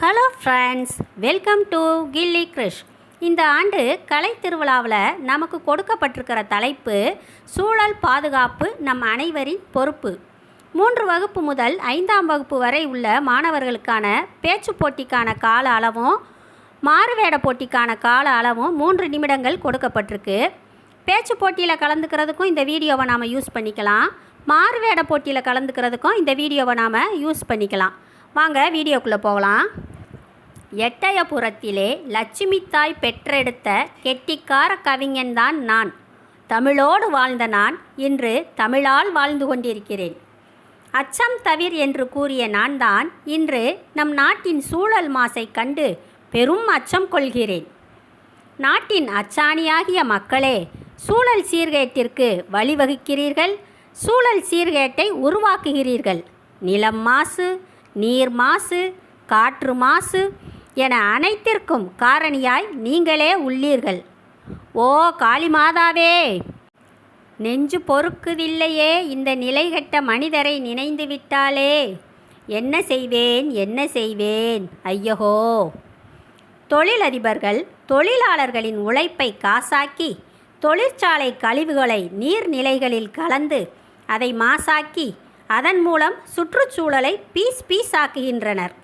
Hello friends welcome to Gilli Krish இந்த ஆண்டு கலை திருவிழாவில் நமக்கு கொடுக்கப்பட்டிருக்கிற தலைப்பு சூழல் பாதுகாப்பு நம் அனைவரின் பொறுப்பு. மூன்று வகுப்பு முதல் ஐந்தாம் வகுப்பு வரை உள்ள மாணவர்களுக்கான பேச்சு போட்டிக்கான கால அளவும் மாறுவேட போட்டிக்கான கால அளவும் மூன்று நிமிடங்கள் கொடுக்கப்பட்டிருக்கு. பேச்சு போட்டியில் கலந்துக்கிறதுக்கும் இந்த வீடியோவை நாம் யூஸ் பண்ணிக்கலாம். மாறுவேட போட்டியில் கலந்துக்கிறதுக்கும் இந்த வீடியோவை நாம் யூஸ் பண்ணிக்கலாம். வாங்க வீடியோக்குள்ளே போகலாம். எட்டயபுரத்திலே லட்சுமி தாய் பெற்றெடுத்த கெட்டிக்கார கவிஞன்தான் நான். தமிழோடு வாழ்ந்த நான் இன்று தமிழால் வாழ்ந்து கொண்டிருக்கிறேன். அச்சம் தவிர் என்று கூறிய நான் தான் இன்று நம் நாட்டின் சூழல் மாசை கண்டு பெரும் அச்சம் கொள்கிறேன். நாட்டின் அச்சாணியாகிய மக்களே சூழல் சீர்கேட்டிற்கு வழிவகுக்கிறீர்கள். சூழல் சீர்கேட்டை உருவாக்குகிறீர்கள். நிலம் மாசு நீர் மாசு காற்று மாசு என அனைத்திற்கும் காரணியாய் நீங்களே உள்ளீர்கள். ஓ காளிமாதாவே நெஞ்சு பொறுக்குதில்லையே இந்த நிலைகட்ட மனிதரை நினைந்து விட்டாலே. என்ன செய்வேன் என்ன செய்வேன்? ஐயகோ! தொழிலதிபர்கள் தொழிலாளர்களின் உழைப்பை காசாக்கி தொழிற்சாலை கழிவுகளை நீர்நிலைகளில் கலந்து அதை மாசாக்கி அதன் மூலம் சுற்றுச்சூழலை பீஸ் பீஸ் ஆக்குகின்றனர்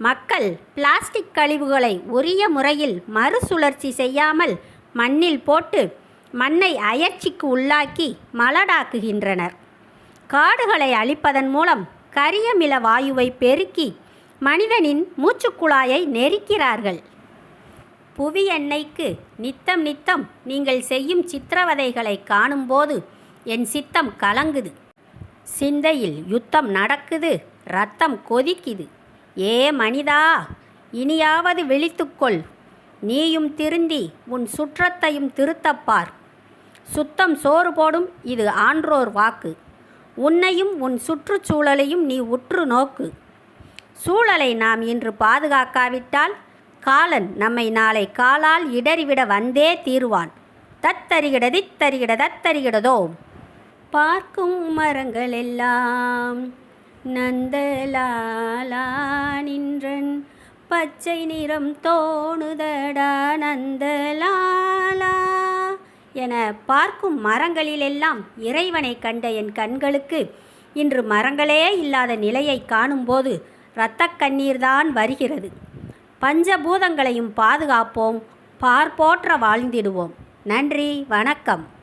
மக்கள் பிளாஸ்டிக் கழிவுகளை உரிய முறையில் மறுசுழற்சி செய்யாமல் மண்ணில் போட்டு மண்ணை அயற்சிக்கு உள்ளாக்கி மலடாக்குகின்றனர். காடுகளை அழிப்பதன் மூலம் கரியமில வாயுவை பெருக்கி மனிதனின் மூச்சுக்குழாயை நெரிக்கிறார்கள். புவி எண்ணெய்க்கு நித்தம் நித்தம் நீங்கள் செய்யும் சித்திரவதைகளை காணும்போது என் சித்தம் கலங்குது. சிந்தையில் யுத்தம் நடக்குது ரத்தம் கொதிக்குது. ஏ மனிதா இனியாவது விழித்துக்கொள். நீயும் திருந்தி உன் சுற்றத்தையும் திருத்தப்பார் சுத்தம் சோறு போடும் இது ஆன்றோர் வாக்கு. உன்னையும் உன் சுற்றுச்சூழலையும் நீ உற்று நோக்கு. சூழலை நாம் இன்று பாதுகாக்காவிட்டால் காலன் நம்மை நாளை காலால் இடறிவிட வந்தே தீருவான். தத்தரிகிட தித்தரிகிட தத்தரிகிடதோ பார்க்கும் மரங்கள் எல்லாம் நந்தலாலா நின்றன். பச்சை நிறம் தோணுதடா நந்தலாலா. என பார்க்கும் மரங்களிலெல்லாம் இறைவனை கண்ட என் கண்களுக்கு இன்று மரங்களே இல்லாத நிலையை காணும்போது இரத்தக் கண்ணீர்தான் வருகிறது. பஞ்சபூதங்களையும் பாதுகாப்போம். பார்ப்போற்ற வாழ்ந்திடுவோம். நன்றி. வணக்கம்.